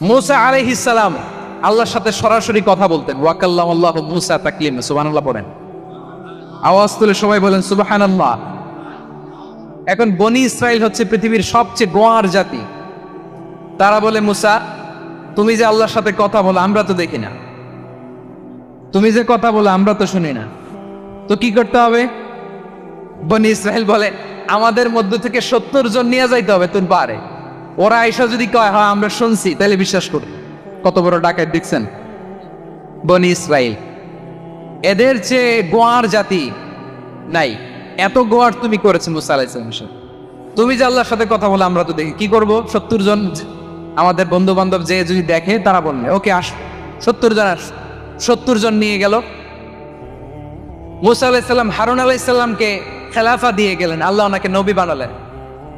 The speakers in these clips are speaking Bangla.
মুসা আলাইহিসসালাম আল্লাহর সাথে সরাসরি কথা বলতেন। ওয়াকাল্লাম আল্লাহ মুসা তাকলিম, সুবহানাল্লাহ পড়েন। আওয়াজ তুলে সবাই বলেন, সুবহানাল্লাহ। এখন বনি ইসরাইল হচ্ছে পৃথিবীর সবচেয়ে গোয়ার জাতি। তারা বলে, মুসা, তুমি যে আল্লাহর সাথে কথা বলো, আমরা তো দেখি না। তুমি যে কথা বলো, আমরা তো শুনি না। তো কি করতে হবে? বনি ইসরায়েল বলে, আমাদের মধ্য থেকে সত্তর জন নিয়ে যাইতে হবে, তুমি পারে। ওরা আইসা যদি কয়, হয়, আমরা শুনছি, তাহলে বিশ্বাস করি। কত বড় ডাকাত দেখছেন? বনি ইসরায়েল এদের যে গোয়ার জাতি নাই। এত গোয়ার তুমি করেছ মুসা আলাইসালামের তুমি যে আল্লাহর সাথে কথা বলে, আমরা তো দেখি। কি করব? সত্তর জন আমাদের বন্ধু বান্ধব যে যদি দেখে, তারা বললে ওকে, আস। সত্তর জন আস। সত্তর জন নিয়ে গেল। মুসা আলাইসাল্লাম হারুন আলাইসাল্লামকে খেলাফা দিয়ে গেলেন। আল্লাহ ওনাকে নবী বানালেন।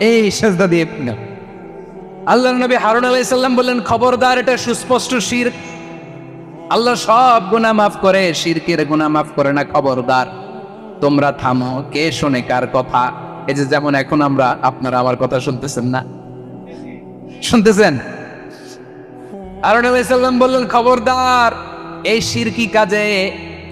এই সেজদা দিয়ে নাও। আল্লাহর নবী হারুন আলাইহিস সাল্লাম বললেন, খবরদার, এটা সুস্পষ্ট শির। আল্লাহ সব গুনাহ মাফ করে, শিরকের গুনাহ মাফ করে না, খবরদার। তোমরা থামো, কে শোনে কার কথা? এই যে যেমন এখন আমরা, আপনারা আমার কথা শুনতেছেন না? শুনতেছেন? হারুন আলাইহিস সাল্লাম বললেন, খবরদার, এই শিরকি কাজে?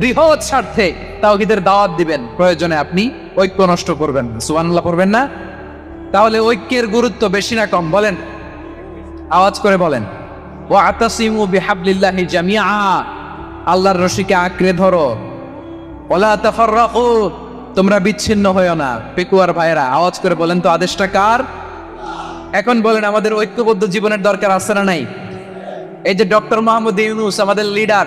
বৃহৎ স্বার্থে তাওহিদের দাওয়াত দিবেন। প্রয়োজনে আপনি ঐক্য নষ্ট করবেন না। সুবহানাল্লাহ করবেন না? তাহলে ঐক্যের গুরুত্ব বেশি না কম? বলেন। আওয়াজ করে বলেন। ও আতাসিমু বিহাবলিল্লাহি জামিআ। আল্লাহর রশিকে আঁকড়ে ধরো। ওলা তাফাররাকু। তোমরা বিচ্ছিন্ন হয়েও না, পেকুয়ার ভাইরা আওয়াজ করে বলেন তো, আদেশটা কার? এখন বলেন, আমাদের ঐক্যবদ্ধ জীবনের দরকার আছে না নাই? এই যে ডক্টর মোহাম্মদ ইউনুস, আমাদের লিডার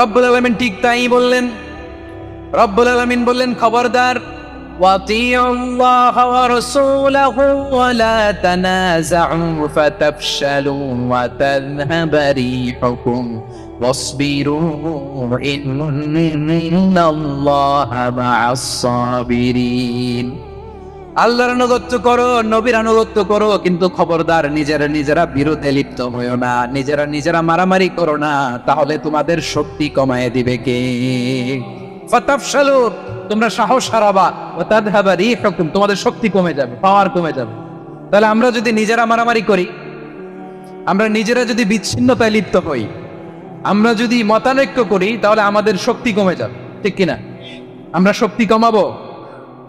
রব্বুল আলমিন ঠিক তাই বললেন রব্বুল আলমিন বললেন খবরদার وَأَطِيعُوا اللَّهَ وَرَسُولَهُ وَلَا تَنَازَعُوا فَتَفْشَلُوا وَتَذْهَبَ رِيحُكُمْ وَاصْبِرُوا إِنَّ اللَّهَ مَعَ الصَّابِرِينَ আল্লাহর আনুগত্য করো, নবীর আনুগত্য করো, কিন্তু খবরদার নিজেরা নিজেরা বিরোধে লিপ্ত হইও না, নিজেরা নিজেরা মারামারি করো না, তাহলে তোমাদের শক্তি কমায় দিবে কে? তোমরা সাহস হারাবা ও তাদহাবা রিহুকুম, তোমাদের শক্তি কমে যাবে পাওয়ার কমে যাবে। তাহলে আমরা যদি নিজেরা মারামারি করি, আমরা নিজেরা যদি বিচ্ছিন্নতায় লিপ্ত হই, আমরা যদি মতানৈক্য করি, তাহলে আমাদের শক্তি কমে যাবে, ঠিক কিনা? আমরা শক্তি কমাবো?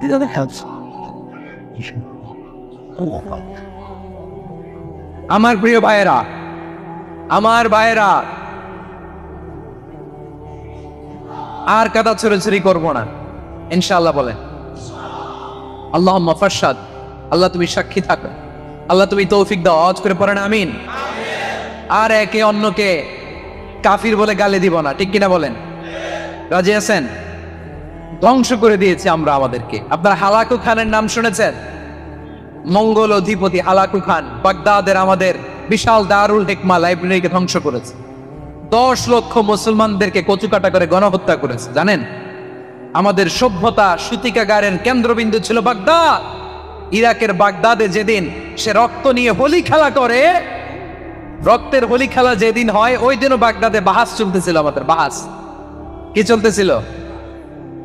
The other helps. আমার প্রিয় ভাইয়েরা, আমার ভাইয়েরা, আর কাদা ছড়াছড়ি করব না। ইনশাআল্লাহ বলেন। আল্লাহ মফাসাদ আল্লাহ তুমি সাক্ষী থাকো। আল্লাহ তুমি তৌফিক দাও। আওয়াজ করে পড়েন, আমিন। আর একে অন্যকে কাফির বলে গালি দিব না। ঠিক কিনা বলেন? রাজি আছেন? ধ্বংস করে দিয়েছি আমরা আমাদেরকে। আপনারা হালাকু খানের নাম শুনেছেন? মঙ্গল অধিপতি হালাকু খান বাগদাদের আমাদের বিশাল দারুল হেকমা লাইব্রেরিকে ধ্বংস করেছে। দশ লক্ষ মুসলমানদেরকে কচুকাটা করে গণহত্যা করেছে, জানেন? আমাদের সভ্যতা সুতিকাগারের কেন্দ্রবিন্দু ছিল বাগদাদ। ইরাকের বাগদাদে যেদিন সে রক্ত নিয়ে হোলি খেলা করে, রক্তের হোলি খেলা যেদিন হয়, ওই দিনও বাগদাদে বাহাস চলতেছিল আমাদের, বাহাস। কি চলতেছিল?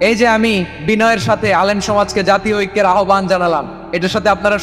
এই যে আমি বিনয়ের সাথে আলেম সমাজকে জাতীয় ঐক্যের আহ্বান জানালাম এটার সাথে আপনারা